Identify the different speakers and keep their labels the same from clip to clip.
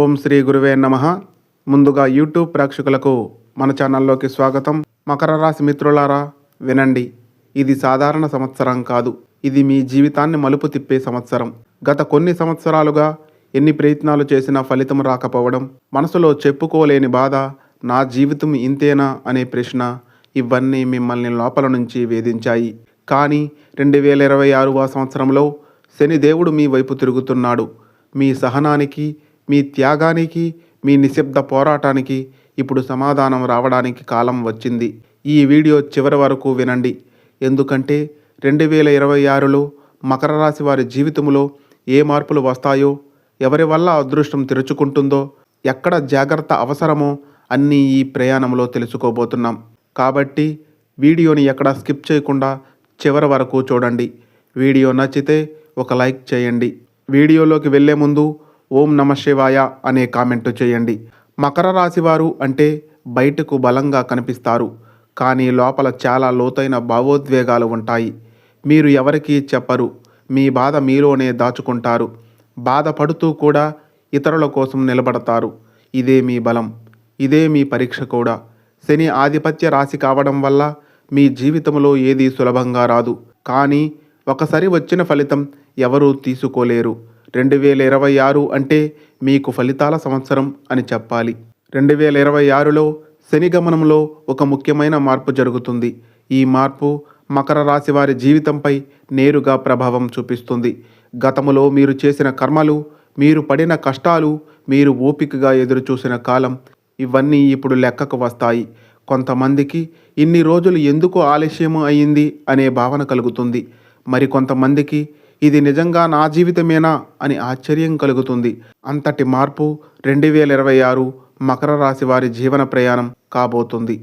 Speaker 1: ఓం శ్రీ గురువే నమ. ముందుగా యూట్యూబ్ ప్రేక్షకులకు మన ఛానల్లోకి స్వాగతం. మకర రాశి మిత్రులారా వినండి. ఇది సాధారణ సంవత్సరం కాదు. ఇది మీ జీవితాన్ని మలుపు తిప్పే సంవత్సరం. గత కొన్ని సంవత్సరాలుగా ఎన్ని ప్రయత్నాలు చేసినా ఫలితం రాకపోవడం మనసులో చెప్పుకోలేని బాధ నా జీవితం ఇంతేనా అనే ప్రశ్న ఇవన్నీ మిమ్మల్ని లోపల నుంచి వేధించాయి. కానీ రెండు వేల ఇరవై ఆరువ సంవత్సరంలో శని దేవుడు మీ వైపు తిరుగుతున్నాడు. మీ సహనానికి మీ త్యాగానికి మీ నిశ్శబ్ద పోరాటానికి ఇప్పుడు సమాధానం రావడానికి కాలం వచ్చింది. ఈ వీడియో చివరి వరకు వినండి. ఎందుకంటే రెండు వేల ఇరవై ఆరులో మకర రాశి వారి జీవితంలో ఏ మార్పులు వస్తాయో ఎవరి వల్ల అదృష్టం తెరుచుకుంటుందో ఎక్కడ జాగ్రత్త అవసరమో అన్నీ ఈ ప్రయాణంలో తెలుసుకోబోతున్నాం. కాబట్టి వీడియోని ఎక్కడా స్కిప్ చేయకుండా చివరి వరకు చూడండి. వీడియో నచ్చితే ఒక లైక్ చేయండి. వీడియోలోకి వెళ్ళే ముందు ఓం నమ శివాయ అనే కామెంట్ చేయండి. మకర రాశి వారు అంటే బయటకు బలంగా కనిపిస్తారు. కానీ లోపల చాలా లోతైన భావోద్వేగాలు ఉంటాయి. మీరు ఎవరికీ చెప్పరు. మీ బాధ మీలోనే దాచుకుంటారు. బాధపడుతూ కూడా ఇతరుల కోసం నిలబడతారు. ఇదే మీ బలం. ఇదే మీ పరీక్ష కూడా. శని ఆధిపత్య రాశి కావడం వల్ల మీ జీవితంలో ఏది సులభంగా రాదు. కానీ ఒకసారి వచ్చిన ఫలితం ఎవరూ తీసుకోలేరు. రెండు వేల ఇరవై ఆరు అంటే మీకు ఫలితాల సంవత్సరం అని చెప్పాలి. రెండు వేల ఇరవై ఆరులో శని గమనంలో ఒక ముఖ్యమైన మార్పు జరుగుతుంది. ఈ మార్పు మకర రాశి వారి జీవితంపై నేరుగా ప్రభావం చూపిస్తుంది. గతములో మీరు చేసిన కర్మలు మీరు పడిన కష్టాలు మీరు ఓపికగా ఎదురుచూసిన కాలం ఇవన్నీ ఇప్పుడు లెక్కకు వస్తాయి. కొంతమందికి ఇన్ని రోజులు ఎందుకు ఆలస్యము అయింది అనే భావన కలుగుతుంది. మరి కొంతమందికి ఇది నిజంగా నా జీవితమేనా అని ఆశ్చర్యం కలుగుతుంది. అంతటి మార్పు రెండు వేల ఇరవై ఆరు మకర రాశి వారి జీవన ప్రయాణం కాబోతుంది.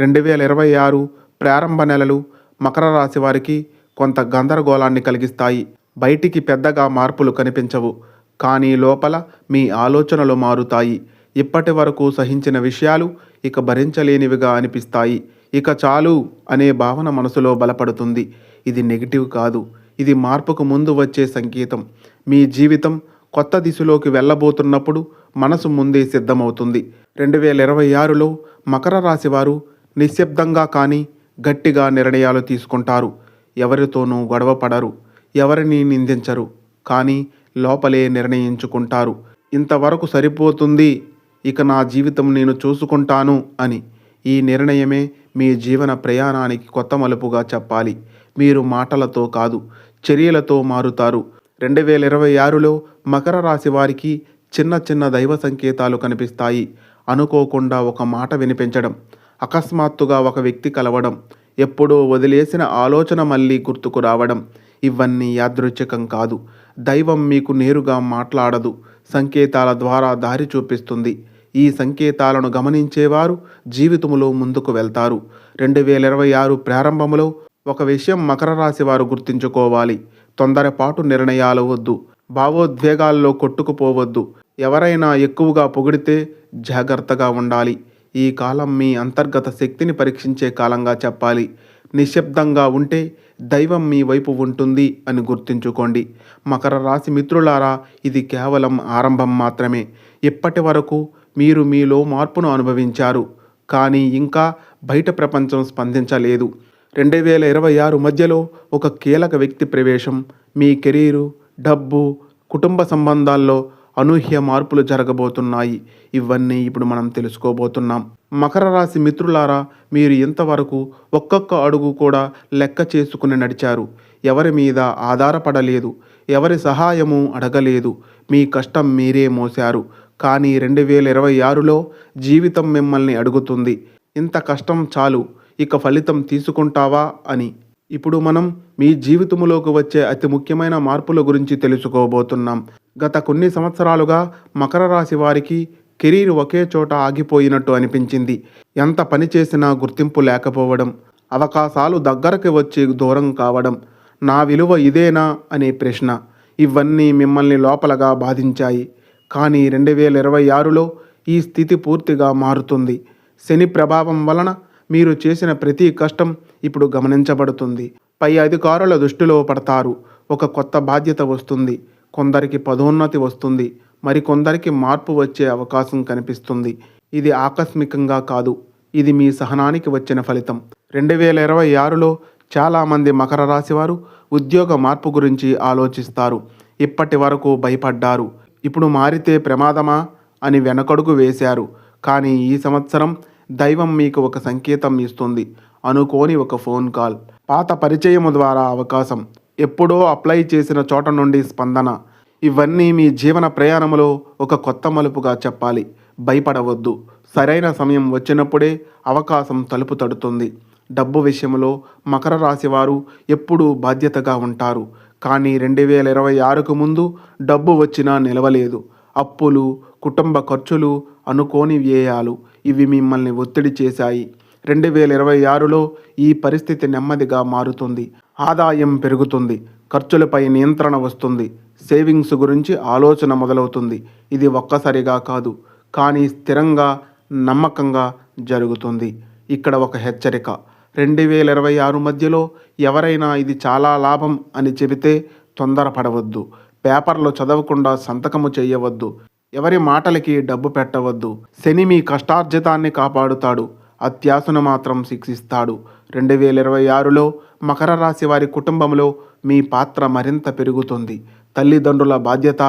Speaker 1: రెండు వేల ఇరవై ఆరు ప్రారంభ నెలలు మకర రాశి వారికి కొంత గందరగోళాన్ని కలిగిస్తాయి. బయటికి పెద్దగా మార్పులు కనిపించవు. కానీ లోపల మీ ఆలోచనలు మారుతాయి. ఇప్పటి వరకు సహించిన విషయాలు ఇక భరించలేనివిగా అనిపిస్తాయి. ఇక చాలు అనే భావన మనసులో బలపడుతుంది. ఇది నెగిటివ్ కాదు. ఇది మార్పుకు ముందు వచ్చే సంకేతం. మీ జీవితం కొత్త దిశలోకి వెళ్ళబోతున్నప్పుడు మనసు ముందే సిద్ధమవుతుంది. రెండు వేల ఇరవై ఆరులో మకర రాశి వారు నిశ్శబ్దంగా కానీ గట్టిగా నిర్ణయాలు తీసుకుంటారు. ఎవరితోనూ గొడవపడరు ఎవరిని నిందించరు కానీ లోపలే నిర్ణయించుకుంటారు. ఇంతవరకు సరిపోతుంది ఇక నా జీవితం నేను చూసుకుంటాను అని. ఈ నిర్ణయమే మీ జీవన ప్రయాణానికి కొత్త మలుపుగా చెప్పాలి. మీరు మాటలతో కాదు చర్యలతో మారుతారు. రెండు వేల ఇరవై ఆరులో మకర రాశి వారికి చిన్న చిన్న దైవ సంకేతాలు కనిపిస్తాయి. అనుకోకుండా ఒక మాట వినిపించడం అకస్మాత్తుగా ఒక వ్యక్తి కలవడం ఎప్పుడో వదిలేసిన ఆలోచన మళ్ళీ గుర్తుకు రావడం ఇవన్నీ యాదృచ్ఛికం కాదు. దైవం మీకు నేరుగా మాట్లాడదు సంకేతాల ద్వారా దారి చూపిస్తుంది. ఈ సంకేతాలను గమనించేవారు జీవితంలో ముందుకు వెళ్తారు. రెండు వేల ఇరవై ఆరు ప్రారంభంలో ఒక విషయం మకర రాశి వారు గుర్తుంచుకోవాలి. తొందరపాటు నిర్ణయాలు వద్దు. భావోద్వేగాల్లో కొట్టుకుపోవద్దు. ఎవరైనా ఎక్కువగా పొగిడితే జాగ్రత్తగా ఉండాలి. ఈ కాలం మీ అంతర్గత శక్తిని పరీక్షించే కాలంగా చెప్పాలి. నిశ్శబ్దంగా ఉంటే దైవం మీ వైపు ఉంటుంది అని గుర్తుంచుకోండి. మకర రాశి మిత్రులారా ఇది కేవలం ఆరంభం మాత్రమే. ఇప్పటి వరకు మీరు మీలో మార్పును అనుభవించారు. కానీ ఇంకా బయట ప్రపంచం స్పందించలేదు. రెండు వేల ఇరవై ఆరు మధ్యలో ఒక కీలక వ్యక్తి ప్రవేశం. మీ కెరీరు డబ్బు కుటుంబ సంబంధాల్లో అనూహ్య మార్పులు జరగబోతున్నాయి. ఇవన్నీ ఇప్పుడు మనం తెలుసుకోబోతున్నాం. మకర రాశి మిత్రులారా మీరు ఇంతవరకు ఒక్కొక్క అడుగు కూడా లెక్క చేసుకుని నడిచారు. ఎవరి మీద ఆధారపడలేదు. ఎవరి సహాయము అడగలేదు. మీ కష్టం మీరే మోశారు. కానీ రెండు వేల ఇరవై ఆరులో జీవితం మిమ్మల్ని అడుగుతుంది. ఇంత కష్టం చాలు. ఇక ఫలితం తీసుకుంటావా అని. ఇప్పుడు మనం మీ జీవితంలోకి వచ్చే అతి ముఖ్యమైన మార్పుల గురించి తెలుసుకోబోతున్నాం. గత కొన్ని సంవత్సరాలుగా మకర రాశి వారికి కెరీర్ ఒకే చోట ఆగిపోయినట్టు అనిపించింది. ఎంత పని చేసినా గుర్తింపు లేకపోవడం అవకాశాలు దగ్గరకు వచ్చి దూరం కావడం నా విలువ ఇదేనా అనే ప్రశ్న ఇవన్నీ మిమ్మల్ని లోపలగా బాధించాయి. కానీ రెండు వేల ఇరవై ఆరులో ఈ స్థితి పూర్తిగా మారుతుంది. శని ప్రభావం వలన మీరు చేసిన ప్రతి కష్టం ఇప్పుడు గమనించబడుతుంది. పై అధికారుల దృష్టిలో పడతారు. ఒక కొత్త బాధ్యత వస్తుంది. కొందరికి పదోన్నతి వస్తుంది. మరికొందరికి మార్పు వచ్చే అవకాశం కనిపిస్తుంది. ఇది ఆకస్మికంగా కాదు. ఇది మీ సహనానికి వచ్చిన ఫలితం. రెండు వేల ఇరవై ఆరులో చాలామంది మకర రాశివారు ఉద్యోగ మార్పు గురించి ఆలోచిస్తారు. ఇప్పటి వరకు భయపడ్డారు. ఇప్పుడు మారితే ప్రమాదమా అని వెనకడుగు వేశారు. కానీ ఈ సంవత్సరం దైవం మీకు ఒక సంకేతం ఇస్తుంది. అనుకోని ఒక ఫోన్ కాల్. పాత పరిచయము ద్వారా అవకాశం. ఎప్పుడో అప్లై చేసిన చోట నుండి స్పందన. ఇవన్నీ మీ జీవన ప్రయాణంలో ఒక కొత్త మలుపుగా చెప్పాలి. భయపడవద్దు. సరైన సమయం వచ్చినప్పుడే అవకాశం తలుపు తడుతుంది. డబ్బు విషయంలో మకర రాశి వారు ఎప్పుడూ బాధ్యతగా ఉంటారు. కానీ రెండు వేల ఇరవై ఆరుకు ముందు డబ్బు వచ్చినా నిలవలేదు. అప్పులు కుటుంబ ఖర్చులు అనుకోని వ్యయాలు. ఇవి మిమ్మల్ని ఒత్తిడి చేశాయి. రెండు వేల ఇరవై ఆరులో ఈ పరిస్థితి నెమ్మదిగా మారుతుంది. ఆదాయం పెరుగుతుంది. ఖర్చులపై నియంత్రణ వస్తుంది. సేవింగ్స్ గురించి ఆలోచన మొదలవుతుంది. ఇది ఒక్కసారిగా కాదు కానీ స్థిరంగా నమ్మకంగా జరుగుతుంది. ఇక్కడ ఒక హెచ్చరిక. రెండు వేల ఇరవై ఆరు మధ్యలో ఎవరైనా ఇది చాలా లాభం అని చెబితే తొందరపడవద్దు. పేపర్లో చదవకుండా సంతకము చేయవద్దు. ఎవరి మాటలకి డబ్బు పెట్టవద్దు. శని మీ కష్టార్జితాన్ని కాపాడుతాడు. అత్యాసను మాత్రం శిక్షిస్తాడు. రెండు వేల ఇరవై ఆరులో మకర రాశి వారి కుటుంబంలో మీ పాత్ర మరింత పెరుగుతుంది. తల్లిదండ్రుల బాధ్యత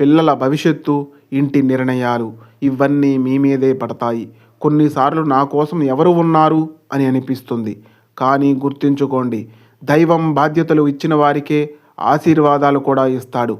Speaker 1: పిల్లల భవిష్యత్తు ఇంటి నిర్ణయాలు ఇవన్నీ మీ మీదే పడతాయి. కొన్నిసార్లు నా కోసం ఎవరు ఉన్నారు అని అనిపిస్తుంది. కానీ గుర్తుంచుకోండి దైవం బాధ్యతలు ఇచ్చిన వారికే ఆశీర్వాదాలు కూడా ఇస్తాడు.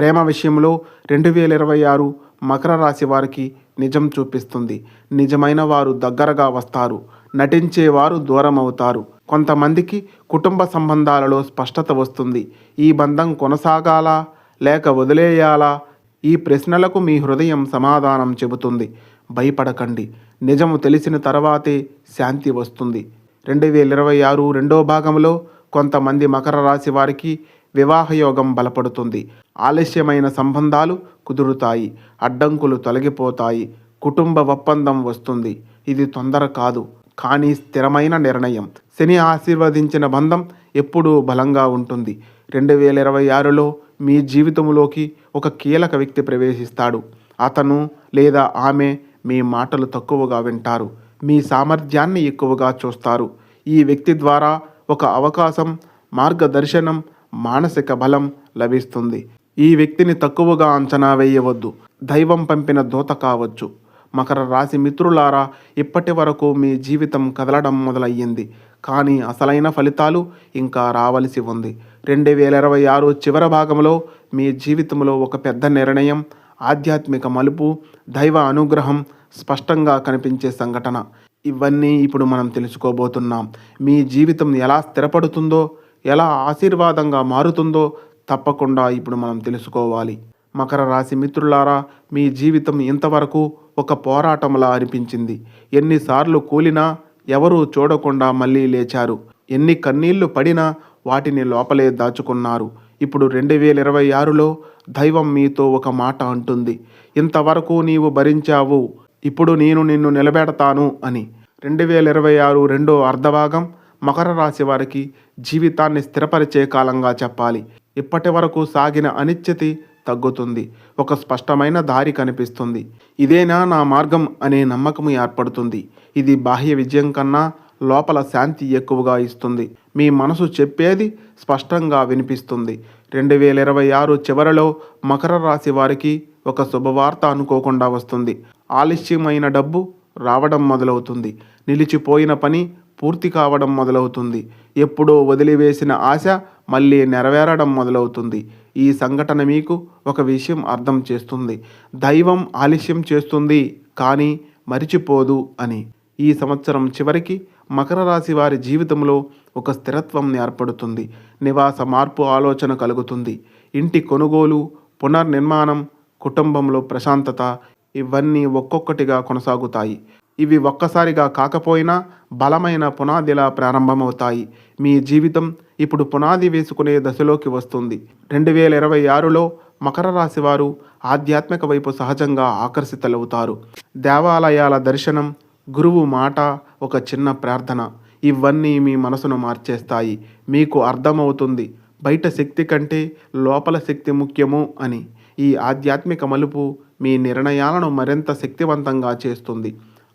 Speaker 1: ప్రేమ విషయంలో రెండు వేల ఇరవై ఆరు మకర రాశి వారికి నిజం చూపిస్తుంది. నిజమైన వారు దగ్గరగా వస్తారు. నటించేవారు దూరం అవుతారు కొంతమందికి కుటుంబ సంబంధాలలో స్పష్టత వస్తుంది. ఈ బంధం కొనసాగాలా? లేక వదిలేయాలా? ఈ ప్రశ్నలకు మీ హృదయం సమాధానం చెబుతుంది. భయపడకండి. నిజము తెలిసిన తర్వాతే శాంతి వస్తుంది. రెండు వేల ఇరవై ఆరు రెండో భాగంలో కొంతమంది మకర రాశి వారికి వివాహయోగం బలపడుతుంది. ఆలస్యమైన సంబంధాలు కుదురుతాయి. అడ్డంకులు తొలగిపోతాయి. కుటుంబ ఒప్పందం వస్తుంది. ఇది తొందర కాదు. కానీ స్థిరమైన నిర్ణయం. శని ఆశీర్వదించిన బంధం ఎప్పుడూ బలంగా ఉంటుంది. రెండు వేల ఇరవై ఆరులో మీ జీవితంలోకి ఒక కీలక వ్యక్తి ప్రవేశిస్తాడు. అతను లేదా ఆమె మీ మాటలు తక్కువగా వింటారు. మీ సామర్థ్యాన్ని ఎక్కువగా చూస్తారు. ఈ వ్యక్తి ద్వారా ఒక అవకాశం మార్గదర్శనం మానసిక బలం లభిస్తుంది. ఈ వ్యక్తిని తక్కువగా అంచనా వేయవద్దు. దైవం పంపిన దూత కావచ్చు. మకర రాశి మిత్రులారా ఇప్పటి వరకు మీ జీవితం కదలడం మొదలయ్యింది. కానీ అసలైన ఫలితాలు ఇంకా రావలసి ఉంది. రెండు వేల ఇరవై ఆరు చివరి భాగంలో మీ జీవితంలో ఒక పెద్ద నిర్ణయం ఆధ్యాత్మిక మలుపు దైవ అనుగ్రహం స్పష్టంగా కనిపించే సంఘటన. ఇవన్నీ ఇప్పుడు మనం తెలుసుకోబోతున్నాం. మీ జీవితం ఎలా స్థిరపడుతుందో ఎలా ఆశీర్వాదంగా మారుతుందో తప్పకుండా ఇప్పుడు మనం తెలుసుకోవాలి. మకర రాశి మిత్రులారా మీ జీవితం ఇంతవరకు ఒక పోరాటంలా అనిపించింది. ఎన్నిసార్లు కూలినా ఎవరూ చూడకుండా మళ్ళీ లేచారు. ఎన్ని కన్నీళ్ళు పడినా వాటిని లోపలే దాచుకున్నారు. ఇప్పుడు రెండు వేల ఇరవై ఆరులో దైవం మీతో ఒక మాట అంటుంది. ఇంతవరకు నీవు భరించావు ఇప్పుడు నేను నిన్ను నిలబెడతాను అని. రెండు వేల ఇరవై ఆరు రెండో అర్ధభాగం మకర రాశి వారికి జీవితాన్ని స్థిరపరిచే కాలంగా చెప్పాలి. ఇప్పటి వరకు సాగిన అనిశ్చితి తగ్గుతుంది. ఒక స్పష్టమైన దారి కనిపిస్తుంది. ఇదేనా నా మార్గం అనే నమ్మకం ఏర్పడుతుంది. ఇది బాహ్య విజయం కన్నా లోపల శాంతి ఎక్కువగా ఇస్తుంది. మీ మనసు చెప్పేది స్పష్టంగా వినిపిస్తుంది. రెండు వేల ఇరవై ఆరు చివరిలో మకర రాశి వారికి ఒక శుభవార్త అనుకోకుండా వస్తుంది. ఆలస్యమైన డబ్బు రావడం మొదలవుతుంది. నిలిచిపోయిన పని పూర్తి కావడం మొదలవుతుంది. ఎప్పుడో వదిలివేసిన ఆశ మళ్ళీ నెరవేరడం మొదలవుతుంది. ఈ సంఘటన మీకు ఒక విషయం అర్థం చేస్తుంది. దైవం ఆలస్యం చేస్తుంది కానీ మరిచిపోదు అని. ఈ సంవత్సరం చివరికి మకర రాశి వారి జీవితంలో ఒక స్థిరత్వం ఏర్పడుతుంది. నివాస మార్పు ఆలోచన కలుగుతుంది. ఇంటి కొనుగోలు పునర్నిర్మాణం కుటుంబంలో ప్రశాంతత ఇవన్నీ ఒక్కొక్కటిగా కొనసాగుతాయి. ఇవి ఒక్కసారిగా కాకపోయినా బలమైన పునాదిలా ప్రారంభమవుతాయి. మీ జీవితం ఇప్పుడు పునాది వేసుకునే దశలోకి వస్తుంది. రెండు వేల ఇరవై ఆరులో మకర రాశి వారు ఆధ్యాత్మిక వైపు సహజంగా ఆకర్షితులవుతారు. దేవాలయాల దర్శనం గురువు మాట ఒక చిన్న ప్రార్థన ఇవన్నీ మీ మనసును మార్చేస్తాయి. మీకు అర్థమవుతుంది బయట శక్తి కంటే లోపల శక్తి ముఖ్యము అని. ఈ ఆధ్యాత్మిక మలుపు మీ నిర్ణయాలను మరింత శక్తివంతంగా చేస్తుంది.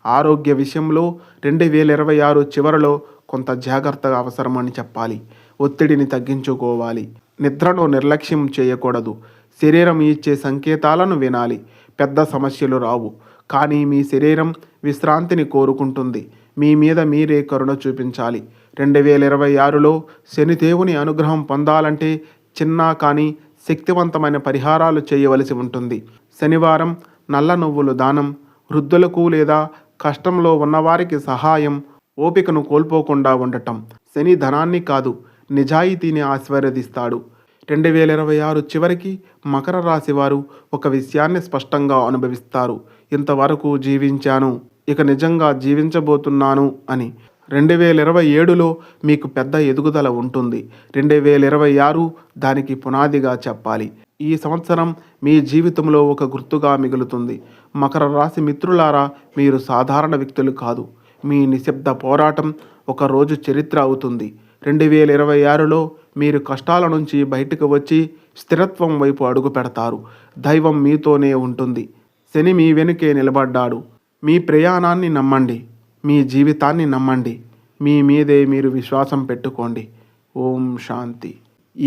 Speaker 1: ఆరోగ్య విషయంలో రెండు వేల ఇరవై ఆరు చివరిలో కొంత జాగ్రత్త అవసరమని చెప్పాలి. ఒత్తిడిని తగ్గించుకోవాలి. నిద్రను నిర్లక్ష్యం చేయకూడదు. శరీరం ఇచ్చే సంకేతాలను వినాలి. పెద్ద సమస్యలు రావు. కానీ మీ శరీరం విశ్రాంతిని కోరుకుంటుంది. మీ మీద మీరే కరుణ చూపించాలి. రెండు వేల ఇరవై ఆరులో శనిదేవుని అనుగ్రహం పొందాలంటే చిన్న కానీ శక్తివంతమైన పరిహారాలు చేయవలసి ఉంటుంది. శనివారం నల్ల నువ్వులు దానం వృద్ధులకు లేదా కష్టంలో ఉన్నవారికి సహాయం ఓపికను కోల్పోకుండా ఉండటం. శని ధనాన్ని కాదు నిజాయితీని ఆశీర్వదిస్తాడు. రెండు వేల ఇరవై ఆరు చివరికి మకర రాశి వారు ఒక విషయాన్ని స్పష్టంగా అనుభవిస్తారు. ఇంతవరకు జీవించాను ఇక నిజంగా జీవించబోతున్నాను అని. రెండు వేల ఇరవై ఏడులో మీకు పెద్ద ఎదుగుదల ఉంటుంది. రెండు వేల ఇరవై ఆరు దానికి పునాదిగా చెప్పాలి. ఈ సంవత్సరం మీ జీవితంలో ఒక గుర్తుగా మిగులుతుంది. మకర రాశి మిత్రులారా మీరు సాధారణ వ్యక్తులు కాదు. మీ నిశ్శబ్ద పోరాటం ఒక రోజు చరిత్ర అవుతుంది. రెండు వేల ఇరవై ఆరులో మీరు కష్టాల నుంచి బయటకు వచ్చి స్థిరత్వం వైపు అడుగు పెడతారు. దైవం మీతోనే ఉంటుంది. శని మీ వెనుకే నిలబడ్డాడు. మీ ప్రయాణాన్ని నమ్మండి. మీ జీవితాన్ని నమ్మండి. మీ మీదే మీరు విశ్వాసం పెట్టుకోండి. ఓం శాంతి.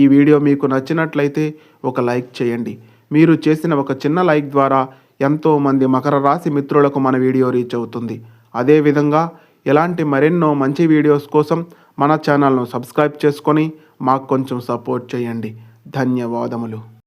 Speaker 1: ఈ వీడియో మీకు నచ్చినట్లయితే ఒక లైక్ చేయండి. మీరు చేసిన ఒక చిన్న లైక్ ద్వారా ఎంతోమంది మకర రాశి మిత్రులకు మన వీడియో రీచ్ అవుతుంది. అదేవిధంగా ఇలాంటి మరెన్నో మంచి వీడియోస్ కోసం మన ఛానల్ను సబ్స్క్రైబ్ చేసుకొని మాకు కొంచెం సపోర్ట్ చేయండి. ధన్యవాదములు.